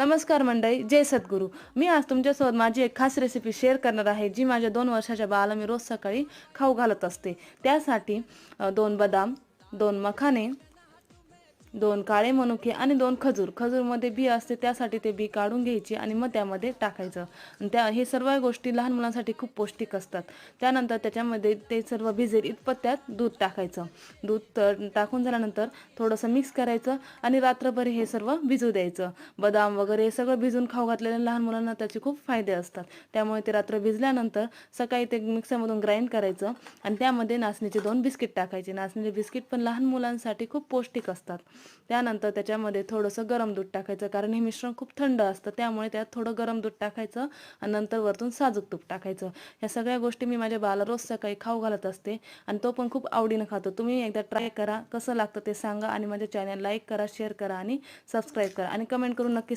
नमस्कार मंडळी जय सद्गुरू. मी आज तुमच्यासोबत माझी एक खास रेसिपी शेअर करणार आहे जी माझ्या दोन वर्षाच्या बाळाला मी रोज सकाळी खाऊ घालत असते. त्यासाठी दोन बदाम दोन मखाने दोन काळे मनुके आणि दोन खजूर. खजूरमध्ये बी असते त्यासाठी ते बी काढून घ्यायची आणि मग त्यामध्ये टाकायचं. आणि त्या हे सर्व गोष्टी लहान मुलांसाठी खूप पौष्टिक असतात. त्यानंतर त्याच्यामध्ये ते सर्व भिजेल इतपत त्यात दूध टाकायचं. दूध तर टाकून झाल्यानंतर थोडंसं मिक्स करायचं आणि रात्रभर हे सर्व भिजू द्यायचं. बदाम वगैरे हे सगळं भिजून खाऊ घातलेल्या लहान मुलांना त्याचे खूप फायदे असतात. त्यामुळे ते रात्र भिजल्यानंतर सकाळी ते मिक्सरमधून ग्राइंड करायचं आणि त्यामध्ये नाचणीचे दोन बिस्किट टाकायचे. नाचणीचे बिस्किट पण लहान मुलांसाठी खूप पौष्टिक असतात. त्यानंतर त्याच्यामध्ये थोडंसं गरम दूध टाकायचं कारण हे मिश्रण खूप थंड असतं त्यामुळे त्यात थोडं गरम दूध टाकायचं आणि नंतर वरतून साजूक तूप टाकायचं. ह्या सगळ्या गोष्टी मी माझ्या बाला रोज सकाळी खाऊ घालत असते आणि तो पण खूप आवडीनं खातो. तुम्ही एकदा ट्राय करा कसं लागतं ते सांगा आणि माझ्या चॅनल लाईक करा शेअर करा आणि सबस्क्राईब करा. आणि कमेंट करून नक्की